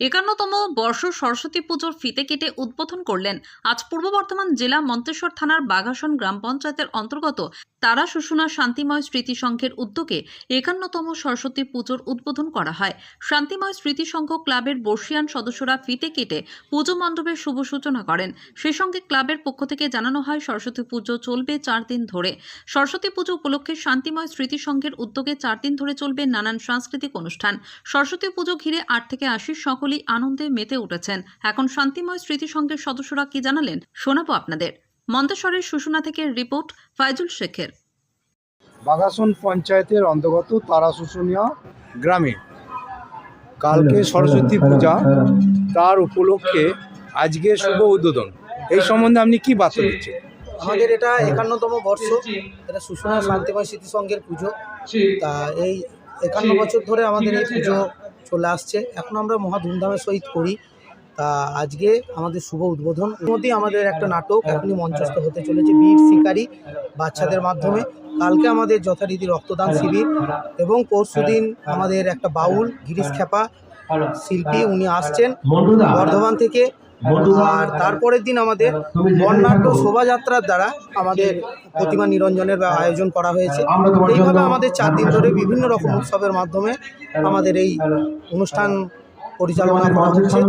একান্নতম বর্ষ সরস্বতী পুজোর ফিতে কেটে উদ্বোধন করলেন আজ পূর্ব বর্ধমান জেলা মন্তেশ্বর থানার বাঘাসন গ্রাম পঞ্চায়েতের অন্তর্গত তারা শুশুনা শান্তিময় স্মৃতি সংঘের উদ্যোগে একান্নতম সরস্বতী পুজোর উদ্বোধন করা হয়। শান্তিময় স্মৃতি সংঘ ক্লাবের বর্ষিয়ান সদস্যরা ফিতে কেটে পুজো মণ্ডপের শুভ সূচনা করেন। সেই সঙ্গে ক্লাবের পক্ষ থেকে জানানো হয়, সরস্বতী পুজো চলবে চার দিন ধরে। সরস্বতী পুজো উপলক্ষে শান্তিময় স্মৃতি সংঘের উদ্যোগে চার দিন ধরে চলবে নানান সাংস্কৃতিক অনুষ্ঠান। সরস্বতী পুজো ঘিরে আট থেকে আশি সকলেই আনন্দে মেতে উঠেছেন। এখন শান্তিময় স্মৃতি সংঘের সদস্যরা কি জানালেন শোনাবো আপনাদের। মন্তেশ্বরের সুষুনা থেকে রিপোর্ট ফাইজুল শেখের। বাগাসন পঞ্চায়েতের অন্তর্গত তারা শুশুনিয়া গ্রামে কালকে সরস্বতী পূজা তার উপলক্ষে আজকে শুভ উদ্বোধন। এই সম্বন্ধে আপনি কি বার্তা দিচ্ছেন? আমাদের এটা একান্নতম বর্ষ এটা সুষমা শান্তিময় স্মৃতিসংঘের পুজো। তা এই একান্ন বছর ধরে আমাদের এই পুজো চলে আসছে। এখন আমরা মহা ধুমধামের সহিত করি। তা আজকে আমাদের শুভ উদ্বোধন। মধ্যেই আমাদের একটা নাটক। এখনই মঞ্চস্থ হতে চলেছে বীর শিকারী বাচ্চাদের মাধ্যমে। কালকে আমাদের যথারীতি রক্তদান শিবির এবং পরশুদিন আমাদের একটা বাউল, গিরিশ খেপা শিল্পী উনি আসছেন। বর্ধমান থেকে আর তারপরের দিন আমাদের বর্ণাঢ্য শোভাযাত্রার দ্বারা আমাদের প্রতিমা নিরঞ্জনের বা আয়োজন করা হয়েছে। এইভাবে আমাদের চার দিন ধরে বিভিন্ন রকম উৎসবের মাধ্যমে আমাদের এই অনুষ্ঠান পরিচালনা করা হচ্ছে।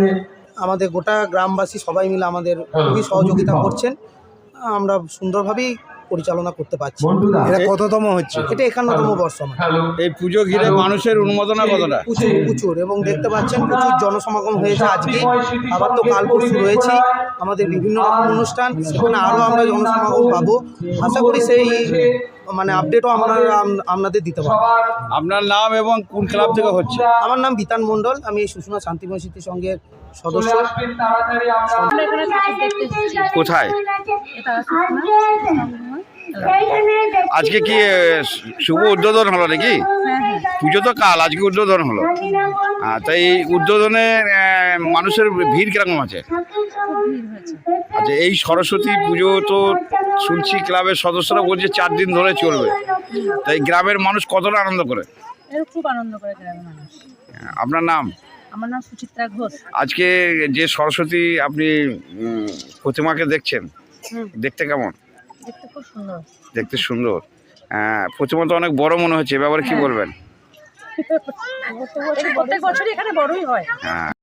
আমাদের গোটা গ্রামবাসী সবাই মিলে আমাদের খুবই সহযোগিতা করছেন। আমরা সুন্দরভাবেই পরিচালনা করতে পারছি। এটা কততম হচ্ছে? এটা একান্নতম বর্ষ এই পুজো ঘিরে মানুষের অনুমোদনা কতটা? প্রচুর প্রচুর এবং দেখতে পাচ্ছেন প্রচুর জনসমাগম হয়েছে আজকে। আবার তো কাল পরশু রয়েছে আমাদের বিভিন্ন রকম অনুষ্ঠান। সেখানে আরও আমরা জনসমাগম পাবো। আশা করি সেই মানে আপডেটও আমরা আপনাদের দিতে পারব। আপনার নাম এবং কোন ক্লাব থেকে হচ্ছে? আমার নাম বিতান মণ্ডল আমি এই সুষমা শান্তিময় স্মৃতি সংঘের সদস্য। কোথায়? আজকে কি শুভ উদ্বোধন হলো নাকি? পুজো তো কাল আজকে উদ্বোধন হলো। তাই এই উদ্বোধনে মানুষের ভিড় কীরকম আছে? আচ্ছা এই সরস্বতী পুজো তো শুনছি ক্লাবের সদস্যরা বলছে চার দিন ধরে চলবে। তাই গ্রামের মানুষ কতটা আনন্দ করে? খুব আনন্দ করে গ্রামের মানুষ। আপনার নাম? আমার নাম সুচিত্রা ঘোষ। আজকে যে সরস্বতী আপনি প্রতিমাকে দেখছেন দেখতে কেমন? দেখতে খুব সুন্দর। দেখতে সুন্দর। আহ, প্রতিমা অনেক বড় মনে হচ্ছে এ ব্যাপারে কি বলবেন? প্রত্যেক বছরই এখানে বড়ই হয়। হ্যাঁ।